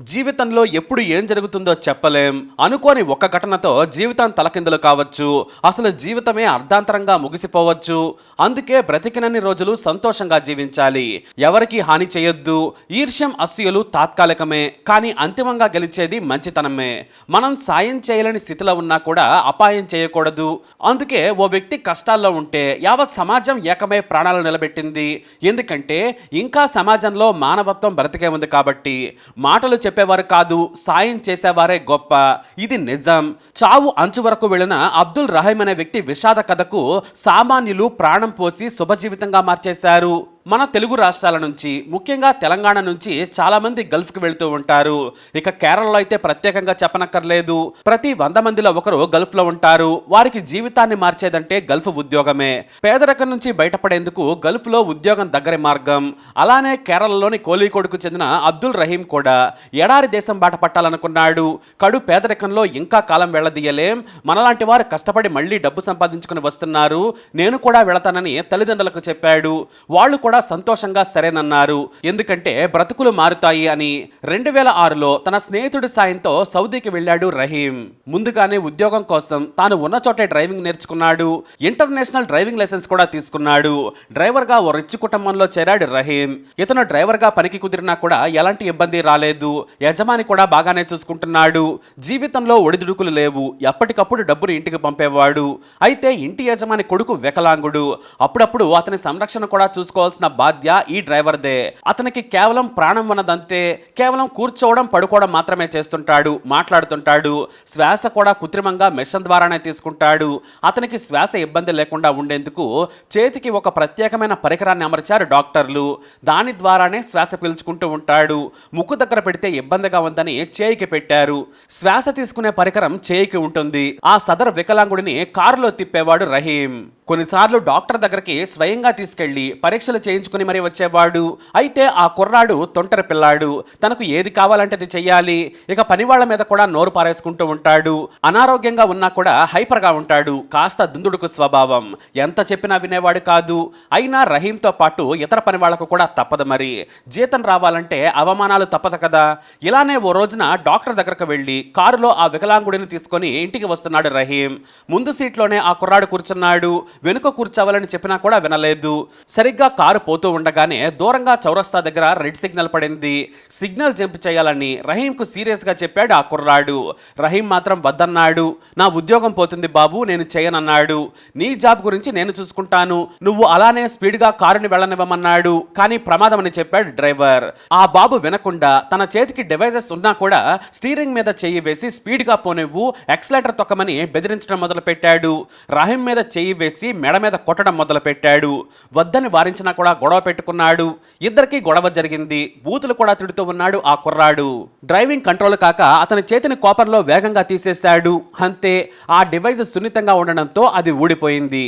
జీవితంలో ఎప్పుడు ఏం జరుగుతుందో చెప్పలేం. అనుకోని ఒక ఘటనతో జీవితం తలకిందులు కావచ్చు. అసలు జీవితమే అర్ధాంతరంగా ముగిసిపోవచ్చు. అందుకే బ్రతికినన్ని రోజులు సంతోషంగా జీవించాలి. ఎవరికి హాని చేయొద్దు. ఈర్ష్యం అస్యులు తాత్కాలికమే. కానీ అంతిమంగా గెలిచేది మంచితనమే. మనం సాయం చేయలేని స్థితిలో ఉన్నా కూడా అపాయం చేయకూడదు. అందుకే ఓ వ్యక్తి కష్టాల్లో ఉంటే యావత్ సమాజం ఏకమై ప్రాణాలు నిలబెట్టింది. ఎందుకంటే ఇంకా సమాజంలో మానవత్వం బ్రతికే ఉంది కాబట్టి మాటలు చెప్పేవారు కాదు సాయం చేసేవారే గొప్ప. ఇది నిజం. చావు అంచు వరకు వెళ్ళిన అబ్దుల్ రహీం అనే వ్యక్తి విషాద కథకు సామాన్యులు ప్రాణం పోసి శుభజీవితంగా మార్చేశారు. మన తెలుగు రాష్ట్రాల నుంచి ముఖ్యంగా తెలంగాణ నుంచి చాలా మంది గల్ఫ్కి వెళ్తూ ఉంటారు. ఇక కేరళలో అయితే ప్రత్యేకంగా చెప్పనక్కర్లేదు. ప్రతి వంద మందిలో ఒకరు గల్ఫ్లో ఉంటారు. వారికి జీవితాన్ని మార్చేదంటే గల్ఫ్ ఉద్యోగమే. పేదరికం నుంచి బయటపడేందుకు గల్ఫ్లో ఉద్యోగం దగ్గర మార్గం. అలానే కేరళలోని కోలికోడుకు చెందిన అబ్దుల్ రహీం కూడా ఎడారి దేశం బాట పట్టాలనుకున్నాడు. కడు పేదరికంలో ఇంకా కాలం వెళ్ళదీయలేం. మనలాంటి వారు కష్టపడి మళ్ళీ డబ్బు సంపాదించుకుని వస్తున్నారు. నేను కూడా వెళతానని తల్లిదండ్రులకు చెప్పాడు. వాళ్ళు కూడా సంతోషంగా సరేనన్నారు. ఎందుకంటే బ్రతుకులు మారుతాయి అని రెండు వేల ఆరులో తన స్నేహితుడి సాయంతో సౌదీకి వెళ్ళాడు రహీం. ముందుగానే ఉద్యోగం కోసం తాను ఉన్న చోటే డ్రైవింగ్ నేర్చుకున్నాడు. ఇంటర్నేషనల్ డ్రైవింగ్ లైసెన్స్ కూడా తీసుకున్నాడు. డ్రైవర్గా ఓ రిచ్ కుటుంబంలో చేరాడు రహీం. ఇతను డ్రైవర్గా పనికి కుదిరినా కూడా ఎలాంటి ఇబ్బంది రాలేదు. యజమాని కూడా బాగానే చూసుకుంటున్నాడు. జీవితంలో ఒడిదుడుకులు లేవు. ఎప్పటికప్పుడు డబ్బును ఇంటికి పంపేవాడు. అయితే ఇంటి యజమాని కొడుకు వికలాంగుడు. అప్పుడప్పుడు అతని సంరక్షణ కూడా చూసుకోవాల్సిన బాధ్య ఈ డ్రైవర్దే. అతనికి కేవలం ప్రాణం ఉన్నదంతే కేవలం కూర్చోవడం పడుకోవడం మాత్రమే చేస్తుంటాడు మాట్లాడుతుంటాడు. శ్వాస కూడా కృత్రిమంగా మెషన్ ద్వారానే తీసుకుంటాడు. అతనికి శ్వాస ఇబ్బంది లేకుండా ఉండేందుకు చేతికి ఒక ప్రత్యేకమైన పరికరాన్ని అమర్చారు డాక్టర్లు. దాని ద్వారానే శ్వాస పీల్చుకుంటూ ఉంటాడు. ముక్కు దగ్గర పెడితే ఇబ్బందిగా ఉందని చేయికి పెట్టారు. శ్వాస తీసుకునే పరికరం చేయికి ఉంటుంది. ఆ సదరు వికలాంగుడిని కారులో తిప్పేవాడు రహీం. కొన్నిసార్లు డాక్టర్ దగ్గరికి స్వయంగా తీసుకెళ్ళి పరీక్షలు చేయించుకుని మరీ వచ్చేవాడు. అయితే ఆ కుర్రాడు తొంటరి పిల్లాడు. తనకు ఏది కావాలంటే అది చెయ్యాలి. ఇక పనివాళ్ళ మీద కూడా నోరు పారేసుకుంటూ ఉంటాడు. అనారోగ్యంగా ఉన్నా కూడా హైపర్గా ఉంటాడు. కాస్త దుందుడుకు స్వభావం. ఎంత చెప్పినా వినేవాడు కాదు. అయినా రహీంతో పాటు ఇతర పని వాళ్ళకు కూడా తప్పదు మరి. జీతం రావాలంటే అవమానాలు తప్పదు కదా. ఇలానే ఓ రోజున డాక్టర్ దగ్గరకు వెళ్ళి కారులో ఆ వికలాంగుడిని తీసుకొని ఇంటికి వస్తున్నాడు రహీం. ముందు సీట్లోనే ఆ కుర్రాడు కూర్చున్నాడు. వెనుక కూర్చోవాలని చెప్పినా కూడా వినలేదు. సరిగ్గా కారు పోతూ ఉండగానే దూరంగా చౌరస్తా దగ్గర రెడ్ సిగ్నల్ పడింది. సిగ్నల్ జంప్ చేయాలని రహీంకు సీరియస్గా చెప్పాడు ఆ కుర్రాడు. రహీం మాత్రం వద్దన్నాడు. నా ఉద్యోగం పోతుంది బాబు నేను చేయనన్నాడు. నీ జాబ్ గురించి నేను చూసుకుంటాను. నువ్వు అలానే స్పీడ్గా కారుని వెళ్ళనివ్వమన్నాడు. కానీ ప్రమాదం అని చెప్పాడు డ్రైవర్. ఆ బాబు వినకుండా తన చేతికి డివైజెస్ ఉన్నా కూడా స్టీరింగ్ మీద చేయి వేసి స్పీడ్గా పోనివ్వు ఎక్సలేటర్ తొక్కమని బెదిరించడం మొదలు పెట్టాడు రహీం మీద చెయ్యి వేసి మెడ మీద కొట్టడం మొదలు పెట్టాడు వద్దని వారించినా కూడా గొడవ పెట్టుకున్నాడు. ఇద్దరికి గొడవ జరిగింది. బూతులు కూడా తిడుతూ ఉన్నాడు ఆ కుర్రాడు. డ్రైవింగ్ కంట్రోల్ కాక అతని చేతిని కోపంలో వేగంగా తీసేశాడు. అంతే ఆ డివైస్ సున్నితంగా ఉండడంతో అది ఊడిపోయింది.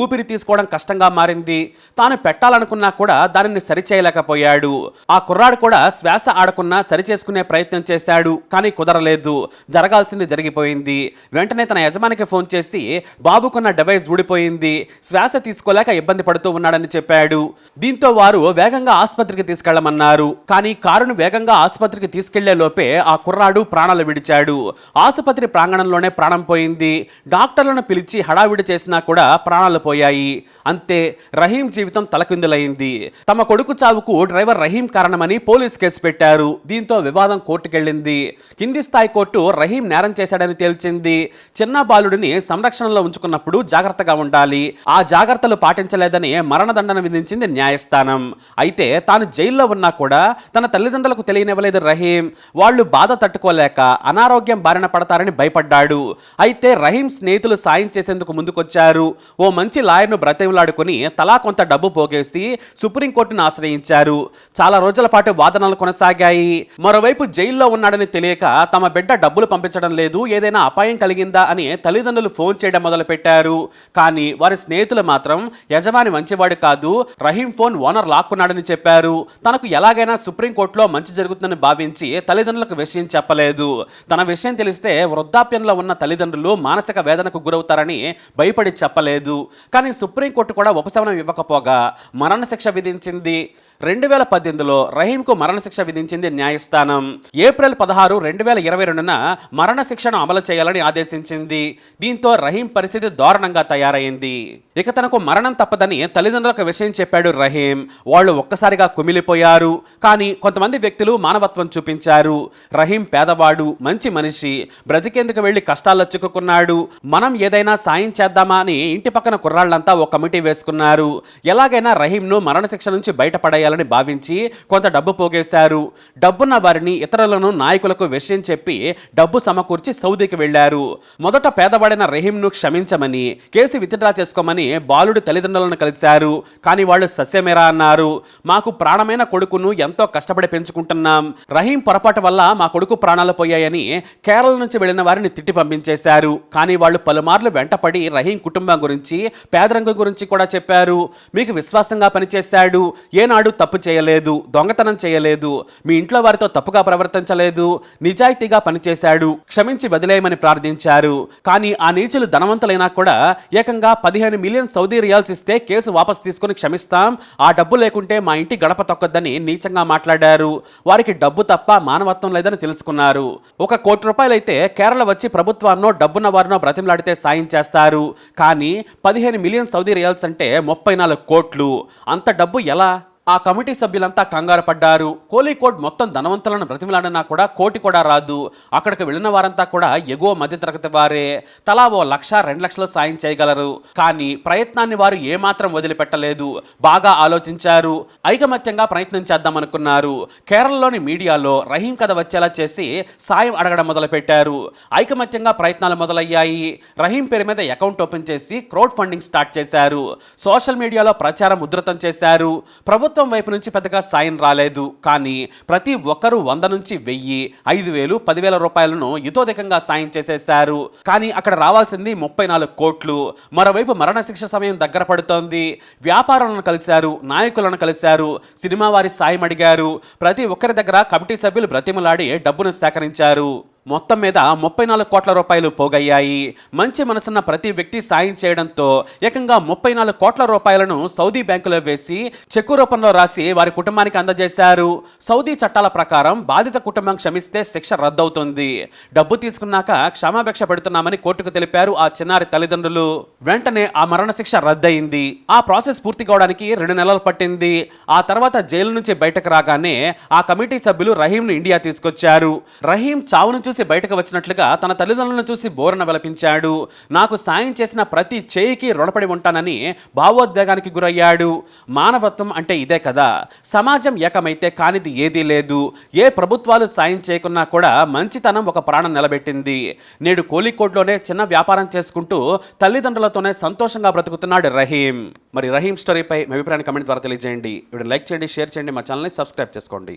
ఊపిరి తీసుకోవడం కష్టంగా మారింది. తాను పెట్టాలనుకున్నా కూడా దానిని సరిచేయలేకపోయాడు. ఆ కుర్రాడు కూడా శ్వాస ఆడకున్నా సరిచేసుకునే ప్రయత్నం చేశాడు కానీ కుదరలేదు. జరగాల్సింది జరిగిపోయింది. వెంటనే తన యజమానికి ఫోన్ చేసి బాబుకున్న డివైస్ ఊడిపోయింది. శ్వాస తీసుకోలేక ఇబ్బంది పడుతూ ఉన్నాడని చెప్పాడు. దీంతో వారు వేగంగా ఆసుపత్రికి తీసుకెళ్ళమన్నారు. కానీ కారును వేగంగా ఆసుపత్రికి తీసుకెళ్ళే లోపే ఆ కుర్రాడు ప్రాణాలు విడిచాడు. ఆసుపత్రి ప్రాంగణంలోనే ప్రాణం పోయింది. డాక్టర్లను పిలిచి హడావిడి చేసినా కూడా ప్రాణాలు పోయాయి. అంతే రహీం జీవితం తలకిందులైంది. తమ కొడుకు చావుకు డ్రైవర్ రహీం కారణమని పోలీస్ కేసు పెట్టారు. దీంతో వివాదం కోర్టుకెళ్ళింది. కింది స్థాయి కోర్టు రహీం నేరం చేశాడని తేల్చింది. చిన్న బాలుడిని సంరక్షణలో ఉంచుకున్నప్పుడు జాగ్రత్తగా ఉండాలి. ఉండాలి ఆ జాగ్రత్తలు పాటించలేదని మరణదండన విధించింది న్యాయస్థానం. అయితే తాను జైల్లో ఉన్నా కూడా తన తల్లిదండ్రులకు తెలియనివ్వలేదు రహీం. వాళ్ళు బాధ తట్టుకోలేక అనారోగ్యం బారిన పడతారని భయపడ్డాడు. అయితే రహీం స్నేహితులు సాయం చేసేందుకు ముందుకొచ్చారు. ఓ మంచి లాయర్ను బ్రతిమలాడుకుని తలా కొంత డబ్బు పోగేసి సుప్రీంకోర్టును ఆశ్రయించారు. చాలా రోజుల పాటు వాదనలు కొనసాగాయి. మరోవైపు జైల్లో ఉన్నాడని తెలియక తమ బిడ్డ డబ్బులు పంపించడం లేదు ఏదైనా అపాయం కలిగిందా అని తల్లిదండ్రులు ఫోన్ చేయడం మొదలుపెట్టారు. కానీ వారి స్నేహితులు మాత్రం యజమాని మంచివాడు కాదు రహీం ఫోన్ ఓనర్ లాక్కున్నాడని చెప్పారు. తనకు ఎలాగైనా సుప్రీంకోర్టులో మంచి జరుగుతుందని భావించి తల్లిదండ్రులకు విషయం చెప్పలేదు. తన విషయం తెలిస్తే వృద్ధాప్యంలో ఉన్న తల్లిదండ్రులు మానసిక వేదనకు గురవుతారని భయపడి చెప్పలేదు. కానీ సుప్రీంకోర్టు కూడా ఉపశమనం ఇవ్వకపోగా మరణశిక్ష విధించింది. రెండు వేల పద్దెనిమిదిలో రహీంకు మరణశిక్ష విధించింది న్యాయస్థానం. ఏప్రిల్ పదహారు రెండు వేల ఇరవై రెండున మరణశిక్షను అమలు చేయాలని ఆదేశించింది. దీంతో రహీం పరిస్థితి దారుణంగా తయారైంది. ఇక తనకు మరణం తప్పదని తల్లిదండ్రులకు విషయం చెప్పాడు రహీం. వాళ్ళు ఒక్కసారిగా కుమిలిపోయారు. కానీ కొంతమంది వ్యక్తులు మానవత్వం చూపించారు. రహీం పేదవాడు మంచి మనిషి. బ్రతికేందుకు వెళ్ళి కష్టాల్లో చిక్కుకున్నాడు. మనం ఏదైనా సాయం చేద్దామా అని ఇంటి పక్కన కుర్రాళ్ళంతా ఓ కమిటీ వేసుకున్నారు. ఎలాగైనా రహీంను మరణశిక్ష నుంచి చేయాలని భావించి కొంత డబ్బు పోగేశారు. డబ్బున్న వారిని ఇతరులను నాయకులకు విషయం చెప్పి డబ్బు సమకూర్చి సౌదీకి వెళ్ళారు మొదట పేదవాడైన రహీంను క్షమించమని కేసు విత్డ్రా చేసుకోమని బాలుడి తల్లిదండ్రులను కలిశారు. కానీ వాళ్ళు సస్యమేరా అన్నారు. మాకు ప్రాణమైన కొడుకును ఎంతో కష్టపడి పెంచుకుంటున్నాం. రహీం పొరపాటు వల్ల మా కొడుకు ప్రాణాలు పోయాయని కేరళ నుంచి వెళ్ళిన వారిని తిట్టి పంపించేశారు. కానీ వాళ్ళు పలుమార్లు వెంటపడి రహీం కుటుంబం గురించి పేదరంగం గురించి కూడా చెప్పారు. మీకు విశ్వాసంగా పనిచేశాడు. ఏనాడు తప్పు చేయలేదు దొంగతనం చేయలేదు మీ ఇంట్లో వారితో తప్పుగా ప్రవర్తించలేదు నిజాయితీగా పనిచేశాడు క్షమించి వదిలేయమని ప్రార్థించారు. కానీ ఆ నీచులు ధనవంతులైనా కూడా ఏకంగా పదిహేను మిలియన్ సౌదీ రియాల్స్ ఇస్తే కేసు వాపస్ తీసుకుని క్షమిస్తాం. ఆ డబ్బు లేకుంటే మా ఇంటి గడప తొక్కద్దని నీచంగా మాట్లాడారు. వారికి డబ్బు తప్ప మానవత్వం లేదని తెలుసుకున్నారు. ఒక కోటి రూపాయలైతే కేరళ వచ్చి ప్రభుత్వాన్నో డబ్బున్న వారినో బ్రతిమలాడితే సాయం చేస్తారు. కానీ పదిహేను మిలియన్ సౌదీ రియాల్స్ అంటే ముప్పై నాలుగు కోట్లు. అంత డబ్బు ఎలా? ఆ కమిటీ సభ్యులంతా కంగారు పడ్డారు. కోలీకోడ్ మొత్తం ధనవంతులను బ్రతిమలాడినా కూడా కోటి కూడా రాదు. అక్కడికి వెళ్ళిన వారంతా కూడా ఎగువ మధ్యతరగతి వారే. తలా ఓ లక్ష రెండు లక్షలు సాయం చేయగలరు. కానీ ప్రయత్నాన్ని వారు ఏమాత్రం వదిలిపెట్టలేదు. బాగా ఆలోచించారు. ఐకమత్యంగా ప్రయత్నం చేద్దామనుకున్నారు. కేరళలోని మీడియాలో రహీం కథ వచ్చేలా చేసి సాయం అడగడం మొదలుపెట్టారు. ఐకమత్యంగా ప్రయత్నాలు మొదలయ్యాయి. రహీం పేరు మీద అకౌంట్ ఓపెన్ చేసి క్రౌడ్ ఫండింగ్ స్టార్ట్ చేశారు. సోషల్ మీడియాలో ప్రచారం ఉధృతం చేశారు. ప్రభుత్వం వైపు నుంచి పెద్దగా సాయం రాలేదు. కానీ ప్రతి ఒక్కరూ వంద నుంచి వెయ్యి ఐదు వేలు పదివేల రూపాయలను యుతోధికంగా సాయం చేసేశారు. కానీ అక్కడ రావాల్సింది ముప్పై నాలుగు కోట్లు. మరోవైపు మరణశిక్ష సమయం దగ్గర పడుతోంది. వ్యాపారులను కలిశారు నాయకులను కలిశారు సినిమా వారి సాయం అడిగారు. ప్రతి ఒక్కరి దగ్గర కమిటీ సభ్యులు బ్రతిమలాడి డబ్బును సేకరించారు. మొత్తం మీద ముప్పై నాలుగు కోట్ల రూపాయలు పోగయ్యాయి. మంచి మనసున్న ప్రతి వ్యక్తి సాయం చేయడంతో ఏకంగా ముప్పై నాలుగు కోట్ల రూపాయలను సౌదీ బ్యాంకులో వేసి చెక్కు రూపంలో రాసి వారి కుటుంబానికి అందజేశారు. సౌదీ చట్టాల ప్రకారం బాధిత కుటుంబం క్షమిస్తే శిక్ష రద్దవుతుంది. డబ్బు తీసుకున్నాక క్షమాభిక్ష పెడుతున్నామని కోర్టుకు తెలిపారు ఆ చిన్నారి తల్లిదండ్రులు. వెంటనే ఆ మరణశిక్ష రద్దయింది. ఆ ప్రాసెస్ పూర్తి కావడానికి రెండు నెలలు పట్టింది. ఆ తర్వాత జైలు నుంచి బయటకు రాగానే ఆ కమిటీ సభ్యులు రహీంను ఇండియా తీసుకొచ్చారు. రహీం చావును చూసి చూసి బయటకు వచ్చినట్లుగా తన తల్లిదండ్రులను చూసి బోరన విలపించాడు. నాకు సాయం చేసిన ప్రతి చేయికి రుణపడి ఉంటానని భావోద్వేగానికి గురయ్యాడు. మానవత్వం అంటే ఇదే కదా. సమాజం ఏకమైతే కానిది ఏదీ లేదు. ఏ ప్రభుత్వాలు సాయం చేయకున్నా కూడా మంచితనం ఒక ప్రాణం నిలబెట్టింది. నేడు కోలికోడ్లోనే చిన్న వ్యాపారం చేసుకుంటూ తల్లిదండ్రులతోనే సంతోషంగా బ్రతుకుతున్నాడు రహీం. మరి రహీం స్టోరీపై మీ అభిప్రాయాన్ని కమెంట్ ద్వారా తెలియజేయండి. ఇప్పుడు లైక్ చేయండి షేర్ చేయండి మా ఛానల్ని సబ్స్క్రైబ్ చేసుకోండి.